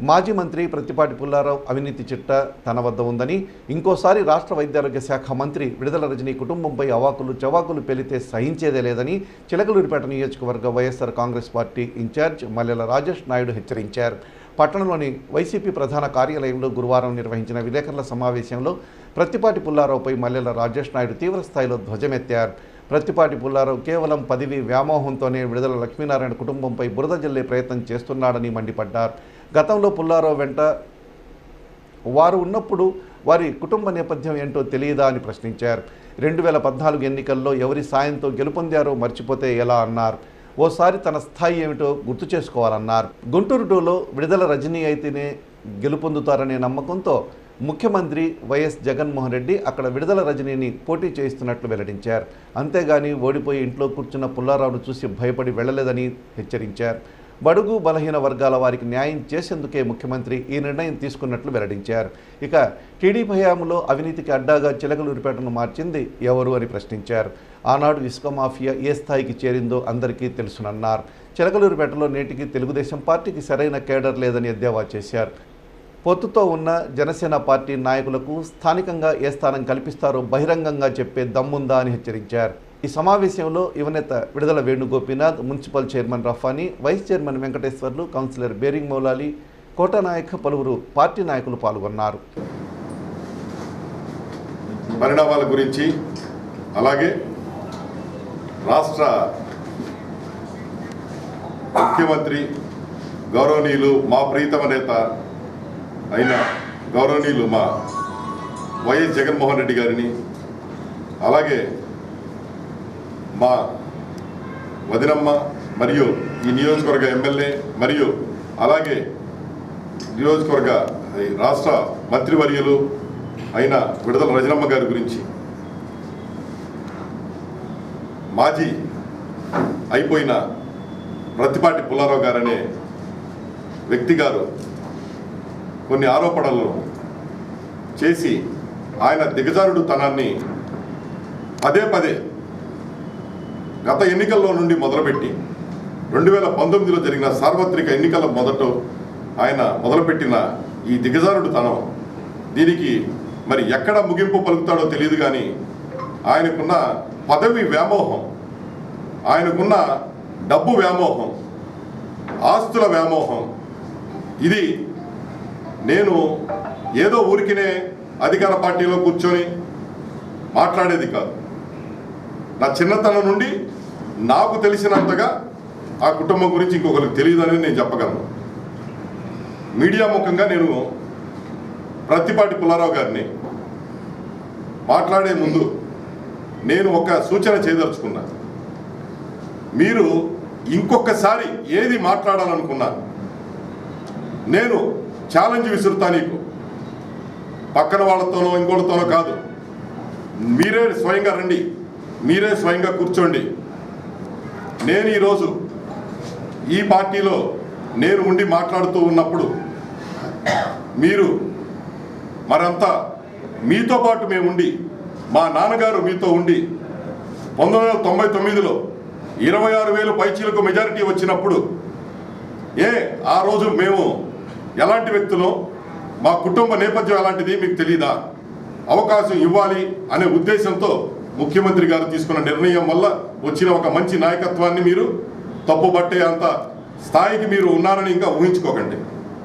మాజీ మంత్రి ప్రత్తిపాటి పుల్లారావు అవినీతి చిట్ట తన వద్ద ఉందని ఇంకోసారి రాష్ట్ర వైద్యారోగ్య శాఖ మంత్రి విడుదల రజనీ కుటుంబంపై అవాకులు చవాకులు పెలితే సహించేదే లేదని చిలకలూరిపేట నియోజకవర్గ YSR Congress party in-charge Mallela Rajesh Naidu హెచ్చరించారు. పట్టణంలోని వైసీపీ ప్రధాన కార్యాలయంలో గురువారం నిర్వహించిన విలేకరుల సమావేశంలో ప్రత్తిపాటి పుల్లారావుపై మల్లెల రాజేష్ నాయుడు తీవ్ర స్థాయిలో ధ్వజమెత్తారు. ప్రత్తిపాటి పుల్లారావు కేవలం పదవి వ్యామోహంతోనే విడుదల లక్ష్మీనారాయణ కుటుంబంపై బురద జల్లే ప్రయత్నం చేస్తున్నాడని మండిపడ్డారు. గతంలో పుల్లారావు వెంట వారు ఉన్నప్పుడు వారి కుటుంబ నేపథ్యం ఏంటో తెలియదా అని ప్రశ్నించారు. రెండు వేల పద్నాలుగు ఎన్నికల్లో ఎవరి సాయంతో గెలుపొందారో మర్చిపోతే ఎలా అన్నారు. ఓసారి తన స్థాయి ఏమిటో గుర్తు చేసుకోవాలన్నారు. గుంటూరు టూలో విడుదల రజనీ అయితేనే గెలుపొందుతారనే నమ్మకంతో ముఖ్యమంత్రి వైఎస్ జగన్మోహన్ రెడ్డి అక్కడ విడుదల రజనీని పోటీ చేయిస్తున్నట్లు వెల్లడించారు. అంతేగాని ఓడిపోయి ఇంట్లో కూర్చున్న పుల్లారావును చూసి భయపడి వెళ్ళలేదని హెచ్చరించారు. బడుగు బలహీన వర్గాల వారికి న్యాయం చేసేందుకే ముఖ్యమంత్రి ఈ నిర్ణయం తీసుకున్నట్లు వెల్లడించారు. ఇక టీడీపీ హయాంలో అవినీతికి అడ్డాగా చిలకలూరిపేటను మార్చింది ఎవరు అని ప్రశ్నించారు. ఆనాడు ఇసుక మాఫియా ఏ స్థాయికి చేరిందో అందరికీ తెలుసునన్నారు. చిలకలూరిపేటలో నేటికి తెలుగుదేశం పార్టీకి సరైన కేడర్ లేదని ఎద్దేవా చేశారు. పొత్తుతో ఉన్న జనసేన పార్టీ నాయకులకు స్థానికంగా ఏ స్థానం కల్పిస్తారో బహిరంగంగా చెప్పే దమ్ముందా అని హెచ్చరించారు. ఈ సమావేశంలో యువనేత Vidadala Venugopinath municipal chairman Rafani vice chairman Venkateswarlu councillor bearing Moulali Kota Nayaka పలువురు పార్టీ నాయకులు పాల్గొన్నారు. పరిణామాల గురించి అలాగే రాష్ట్ర ముఖ్యమంత్రి గౌరవనీయులు మా ప్రీతమ నేత అయిన గౌరవనీయులు మా వైఎస్ జగన్మోహన్ రెడ్డి గారిని అలాగే మా వదినమ్మ మరియు ఈ నియోజకవర్గ ఎమ్మెల్యే మరియు అలాగే నియోజకవర్గ రాష్ట్ర మంత్రివర్యులు అయిన విడుదల రజనమ్మ గారి గురించి. మాజీ అయిపోయిన ప్రతిపాటి పుల్లారావు గారనే వ్యక్తి గారు కొన్ని ఆరోపణలను చేసి ఆయన దిగజారుడు తనాన్ని పదే పదే గత ఎన్నికల్లో నుండి మొదలుపెట్టి రెండు వేల పంతొమ్మిదిలో జరిగిన సార్వత్రిక ఎన్నికల మొదట ఆయన మొదలుపెట్టిన ఈ దిగజారుడు తనం. దీనికి మరి ఎక్కడ ముగింపు పలుకుతాడో తెలియదు కానీ ఆయనకున్న పదవి వ్యామోహం ఆయనకున్న డబ్బు వ్యామోహం ఆస్తుల వ్యామోహం ఇది నేను ఏదో ఊరికినే అధికార పార్టీలో కూర్చొని మాట్లాడేది కాదు. నా చిన్నతనం నుండి నాకు తెలిసినంతగా ఆ కుటుంబం గురించి ఇంకొకరికి తెలియదని నేను చెప్పగలను. మీడియా ముఖంగా నేను ప్రతిపాటి పుల్లారావు గారిని మాట్లాడే ముందు నేను ఒక సూచన చేయదలుచుకున్నా. మీరు ఇంకొకసారి ఏది మాట్లాడాలనుకున్నా నేను ఛాలెంజ్ విసురుతా నీకు. పక్కన వాళ్ళతోనో ఇంకోటితోనో కాదు. మీరే స్వయంగా రండి. మీరే స్వయంగా కూర్చోండి. నేను ఈరోజు ఈ పార్టీలో నేను ఉండి మాట్లాడుతూ ఉన్నప్పుడు మీరు మరంతా మీతో పాటు మేము ఉండి మా నాన్నగారు మీతో ఉండి పంతొమ్మిది వందల తొంభై తొమ్మిదిలో ఇరవై ఆరు వేలు పైచీలకు మెజారిటీ వచ్చినప్పుడు ఏ ఆ రోజు మేము ఎలాంటి వ్యక్తులు మా కుటుంబ నేపథ్యం ఎలాంటిది మీకు తెలియదా అవకాశం ఇవ్వాలి అనే ఉద్దేశంతో ముఖ్యమంత్రి గారు తీసుకున్న నిర్ణయం వల్ల వచ్చిన ఒక మంచి నాయకత్వాన్ని మీరు తప్పుబట్టే అంత స్థాయికి మీరు ఉన్నారని ఇంకా ఊహించుకోకండి.